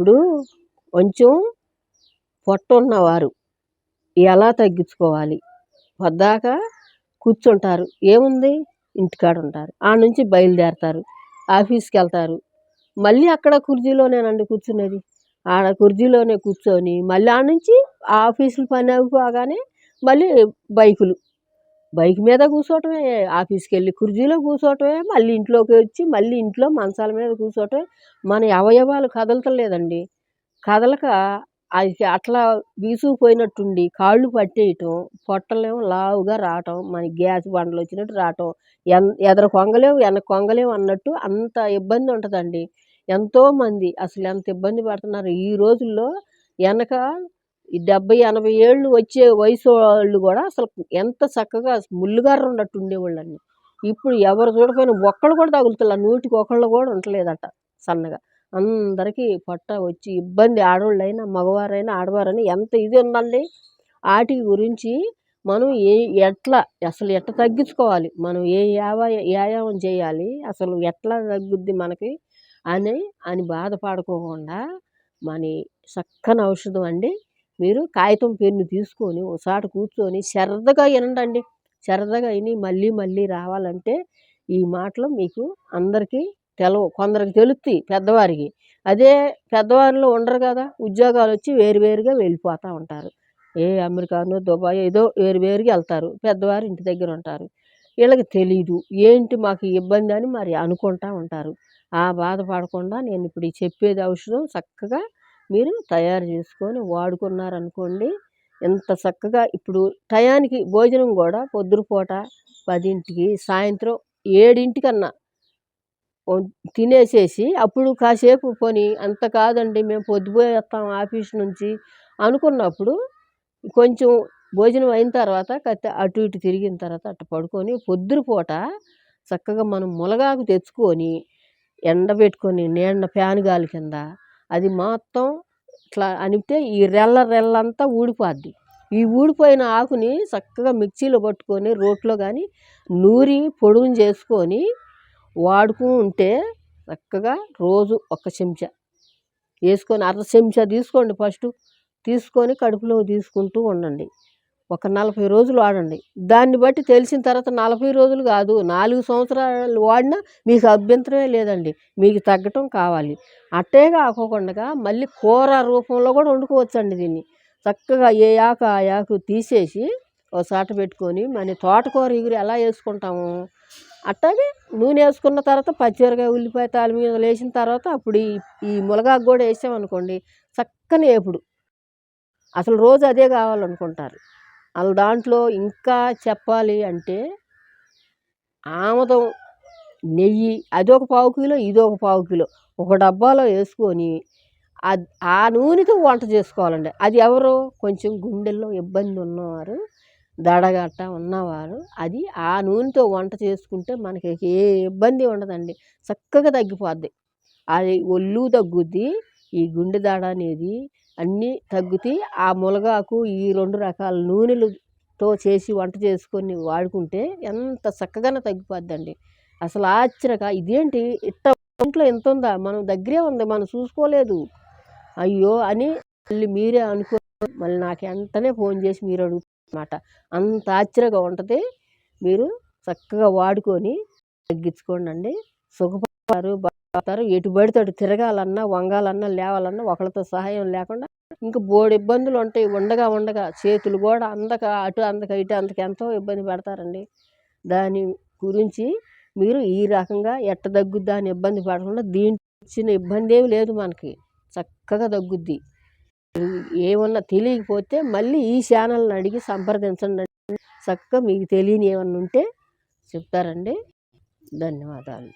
ఇప్పుడు కొంచెం పొట్ట ఉన్నవారు ఎలా తగ్గించుకోవాలి? పొద్దాక కూర్చుంటారు. ఏముంది? ఇంటికాడ ఉంటారు ఆ నుంచి బయలుదేరతారు. ఆఫీస్కి వెళ్తారు మళ్ళీ అక్కడ కుర్చీలోనేనండి కూర్చునేది ఆడ కుర్చీలోనే కూర్చొని మళ్ళీ ఆడ నుంచి ఆఫీసులు పని అయిపోగానే మళ్ళీ బైకులు. బైక్ మీద కూర్చోవటమే ఆఫీస్కి వెళ్ళి కుర్జీలో కూర్చోవటమే మళ్ళీ ఇంట్లోకి వచ్చి మళ్ళీ ఇంట్లో మంచాల మీద కూర్చోవటమే మన అవయవాలు కదలతలేదండి. కదలక అది అట్లా వీసుకుపోయినట్టుండి కాళ్ళు పట్టేయటం పొట్టలేమో లావుగా రావటం మన గ్యాస్ బండలు వచ్చినట్టు రావటం ఎన్ ఎదర కొంగలేవు వెనక కొంగలేవు అన్నట్టు అంత ఇబ్బంది ఉంటుందండి. ఎంతోమంది అసలు ఎంత ఇబ్బంది పడుతున్నారు ఈ రోజుల్లో వెనక ఈ డెబ్బై ఎనభై ఏళ్ళు వచ్చే వయసు వాళ్ళు కూడా అసలు ఎంత చక్కగా ముళ్ళుగారు ఉన్నట్టు ఉండేవాళ్ళండి. ఇప్పుడు ఎవరు చూడకపోయినా ఒక్కళ్ళు కూడా తగులుతుల్లా నూటికి ఒకళ్ళు కూడా ఉండలేదట సన్నగా. అందరికీ పొట్ట వచ్చి ఇబ్బంది ఆడవాళ్ళైనా మగవారైనా ఆడవారైనా ఎంత ఇది ఉందండి వాటి గురించి మనం ఏ ఎట్లా అసలు ఎట్లా తగ్గించుకోవాలి? మనం ఏ యావ వ్యాయామం చేయాలి? అసలు ఎట్లా తగ్గుద్ది మనకి అని అని బాధపడుకోకుండా మన చక్కని ఔషధం అండి. మీరు కాగితం పెన్ను తీసుకొని ఒకసారి కూర్చొని సరదాగా వినండి సరదాగా విని మళ్ళీ మళ్ళీ రావాలంటే ఈ మాటలు మీకు అందరికీ తెలవు కొందరికి తెలుస్తాయి పెద్దవారికి. అదే పెద్దవారిలో ఉండరు కదా ఉద్యోగాలు వచ్చి వేరువేరుగా వెళ్ళిపోతూ ఉంటారు. ఏ అమెరికానో దుబాయ్ ఏదో వేరువేరుగా వెళ్తారు పెద్దవారు ఇంటి దగ్గర ఉంటారు. వీళ్ళకి తెలీదు ఏంటి మాకు ఇబ్బంది అని మరి అనుకుంటూ ఉంటారు. ఆ బాధపడకుండా నేను ఇప్పుడు చెప్పేది ఔషధం చక్కగా మీరు తయారు చేసుకొని వాడుకున్నారనుకోండి ఎంత చక్కగా ఇప్పుడు టయానికి భోజనం కూడా పొద్దుపూట పదింటికి సాయంత్రం ఏడింటికన్నా తినేసేసి అప్పుడు కాసేపు పోని అంత కాదండి మేము పొద్దుపోయేస్తాం ఆఫీస్ నుంచి అనుకున్నప్పుడు కొంచెం భోజనం అయిన తర్వాత కత్తి అటు ఇటు తిరిగిన తర్వాత అట్ట పడుకొని పొద్దుపూట చక్కగా మనం ములగాకు తెచ్చుకొని ఎండబెట్టుకొని నీడ ఫ్యాన్ గాలి కింద అది మొత్తం ఇట్లా అనిపితే ఈ రెల్ల రెల్లంతా ఊడిపోద్ది. ఈ ఊడిపోయిన ఆకుని చక్కగా మిక్సీలో పట్టుకొని రోట్లో కానీ నూరి పొడుగుని చేసుకొని వాడుకుంటే చక్కగా రోజు ఒక చెంచా. వేసుకొని అర చెంచా తీసుకోండి ఫస్ట్. తీసుకొని కడుపులో తీసుకుంటూ ఉండండి. ఒక నలభై రోజులు వాడండి దాన్ని బట్టి తెలిసిన తర్వాత నలభై రోజులు కాదు నాలుగు సంవత్సరాలు వాడినా మీకు అభ్యంతరమే లేదండి. మీకు తగ్గటం కావాలి. అట్టే కాకోకుండా మళ్ళీ కూర రూపంలో కూడా వండుకోవచ్చండి దీన్ని. చక్కగా ఏ ఆకు ఆ ఆకు తీసేసి ఒక చాట పెట్టుకొని మన తోటకూర ఎగురు ఎలా వేసుకుంటాము? అట్టాగే నూనె వేసుకున్న తర్వాత పచ్చిమిరకాయ ఉల్లిపాయ తాలి మీద వేసిన తర్వాత అప్పుడు ఈ ఈ మునగాకు కూడా వేసామనుకోండి చక్కని వేపుడు. అసలు రోజు అదే కావాలనుకుంటారు. వాళ్ళ దాంట్లో ఇంకా చెప్పాలి అంటే ఆముదం నెయ్యి అదొక పావు కిలో ఇదొక పావు కిలో ఒక డబ్బాలో వేసుకొని ఆ నూనెతో వంట చేసుకోవాలండి. అది ఎవరు? కొంచెం గుండెల్లో ఇబ్బంది ఉన్నవారు దడగట్ట ఉన్నవారు అది ఆ నూనెతో వంట చేసుకుంటే మనకి ఏ ఇబ్బంది ఉండదండి. చక్కగా తగ్గిపోద్ది. అది ఒళ్ళు తగ్గుద్ది ఈ గుండె దడ అనేది అన్నీ తగ్గుతాయి ఆ మునగాకు ఈ రెండు రకాల నూనెలతో చేసి వంట చేసుకొని వాడుకుంటే ఎంత చక్కగానే తగ్గిపోద్దండి. అసలు ఆశ్చర్యక ఇదేంటి? ఇట్ట ఇంట్లో ఎంత ఉందా? మనం దగ్గరే ఉంది మనం చూసుకోలేదు. అయ్యో అని మళ్ళీ మీరే అనుకో మళ్ళీ నాకు వెంటనే ఫోన్ చేసి మీరు అడుగుతారన్నమాట అంత ఆశ్చర్యంగా ఉంటుంది. మీరు చక్కగా వాడుకొని తగ్గించుకోండి అండి సుఖపడతారు అవుతారు ఎటు పడితే అటు తిరగాలన్నా వంగాలన్నా లేవాలన్నా ఒకళ్ళతో సహాయం లేకుండా ఇంకా బోడు ఇబ్బందులు ఉంటాయి. ఉండగా ఉండగా చేతులు కూడా అందక అటు అందక ఇటు అందక ఎంతో ఇబ్బంది పెడతారండి. దాని గురించి మీరు ఈ రకంగా ఎట్ట తగ్గుద్ది అని ఇబ్బంది పడకుండా దీని ఇబ్బంది ఏమి లేదు మనకి. చక్కగా తగ్గుద్ది. ఏమన్నా తెలియకపోతే మళ్ళీ ఈ ఛానల్ని అడిగి సంప్రదించండి. చక్కగా మీకు తెలియని ఏమన్నా ఉంటే చెప్తారండి. ధన్యవాదాలు.